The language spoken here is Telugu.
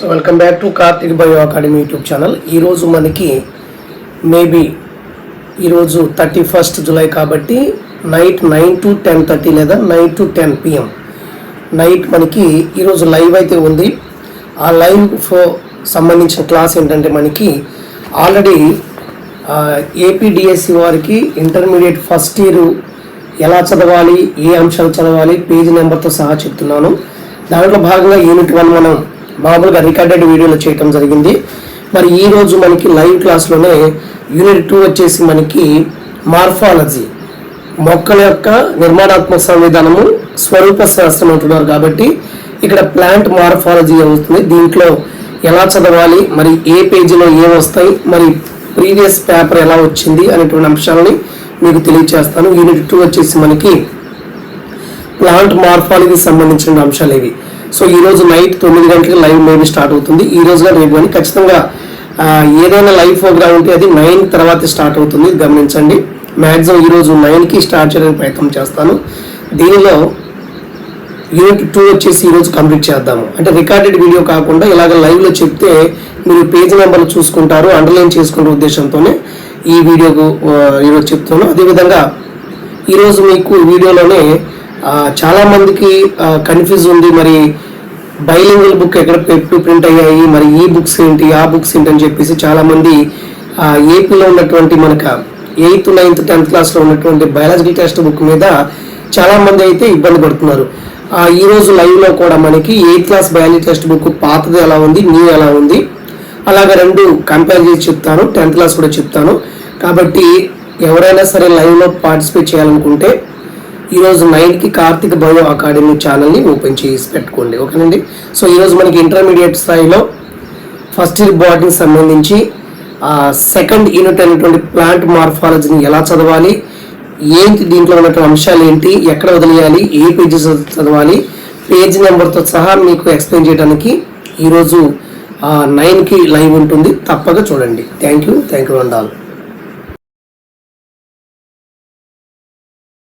So welcome back to Karthik bio academy YouTube channel ఈరోజు మనకి మేబీ ఈరోజు థర్టీ ఫస్ట్ జులై కాబట్టి night nine to ten thirty లేదా nine to ten PM night మనకి ఈరోజు లైవ్ అయితే ఉంది. ఆ లైవ్ ఫో సంబంధించిన క్లాస్ ఏంటంటే మనకి ఆల్రెడీ ఏపీడిఎస్సి వారికి ఇంటర్మీడియట్ ఫస్ట్ ఇయర్ ఎలా చదవాలి ఏ అంశాలు చదవాలి పేజీ నెంబర్తో సహా చెప్తున్నాను. దాంట్లో భాగంగా యూనిట్ వన్ మనం మామూలుగా రికార్డెడ్ వీడియోలో చేయటం జరిగింది. మరి ఈరోజు మనకి లైవ్ క్లాస్లోనే యూనిట్ టూ వచ్చేసి మనకి మార్ఫాలజీ. మొక్కల యొక్క నిర్మాణాత్మక సంవిధానము స్వరూప శాస్త్రం అంటున్నారు కాబట్టి ఇక్కడ ప్లాంట్ మార్ఫాలజీ అవుతుంది దీంట్లో ఎలా చదవాలి మరి ఏ పేజీలో ఏం వస్తాయి మరి ప్రీవియస్ పేపర్ ఎలా వచ్చింది అనేటువంటి అంశాలని మీకు తెలియజేస్తాను యూనిట్ టూ వచ్చేసి మనకి ప్లాంట్ మార్ఫాలజీకి సంబంధించిన అంశాలు ఇవి. సో ఈ రోజు నైట్ తొమ్మిది గంటలకు లైవ్ మేబీ స్టార్ట్ అవుతుంది. ఈ రోజుగా రేపు కానీ ఖచ్చితంగా ఏదైనా లైవ్ ప్రోగ్రామ్ ఉంటే అది నైన్ తర్వాత స్టార్ట్ అవుతుంది. గమనించండి. మ్యాక్సిమం ఈరోజు నైన్కి స్టార్ట్ చేయడానికి ప్రయత్నం చేస్తాను. దీనిలో యూనిట్ టూ వచ్చేసి ఈరోజు కంప్లీట్ చేద్దాము. అంటే రికార్డెడ్ వీడియో కాకుండా ఇలాగ లైవ్లో చెప్తే మీరు పేజ్ నెంబర్లు చూసుకుంటారు అండర్లైన్ చేసుకునే ఉద్దేశంతోనే ఈ వీడియోకు ఈరోజు చెప్తాను. అదేవిధంగా ఈరోజు మీకు వీడియోలోనే చాలామందికి చాలా మందికి కన్ఫ్యూజ్ ఉంది. మరి బైలింగల్ బుక్ ఎక్కడ పెట్టు ప్రింట్ అయ్యాయి? మరి ఈ బుక్స్ ఏంటి? ఆ బుక్స్ ఏంటి అని చెప్పేసి చాలా మంది ఆ, ఏపీలో ఉన్నటువంటి మనకు ఎయిత్ నైన్త్ టెన్త్ క్లాస్లో ఉన్నటువంటి బయాలజికల్ టెక్స్ట్ బుక్ మీద చాలా మంది అయితే ఇబ్బంది పడుతున్నారు. ఈ రోజు లైవ్లో కూడా మనకి eighth class biology text book పాతది ఎలా ఉంది? న్యూ ఎలా ఉంది? అలాగే రెండు కంపేర్ చేసి చెప్తాను. టెన్త్ క్లాస్ కూడా చెప్తాను. కాబట్టి ఎవరైనా సరే లైవ్లో పార్టిసిపేట్ చేయాలనుకుంటే ఈరోజు నైన్కి కార్తిక్ బయో అకాడమీ ఛానల్ని ఓపెన్ చేసి పెట్టుకోండి ఓకేనండి? సో ఈరోజు మనకి ఇంటర్మీడియట్ స్థాయిలో ఫస్ట్ ఇయర్ బాడీకి సంబంధించి సెకండ్ యూనిట్ అనేటువంటి ప్లాంట్ మార్ఫాలజీని ఎలా చదవాలి ఏంటి దీంట్లో ఉన్నటువంటి అంశాలు ఏంటి ఎక్కడ వదిలేయాలి ఏ పేజెస్ చదవాలి పేజ్ నెంబర్తో సహా మీకు ఎక్స్ప్లెయిన్ చేయడానికి ఈరోజు నైన్కి లైవ్ ఉంటుంది. తప్పక చూడండి. Thank you. Thank you and all.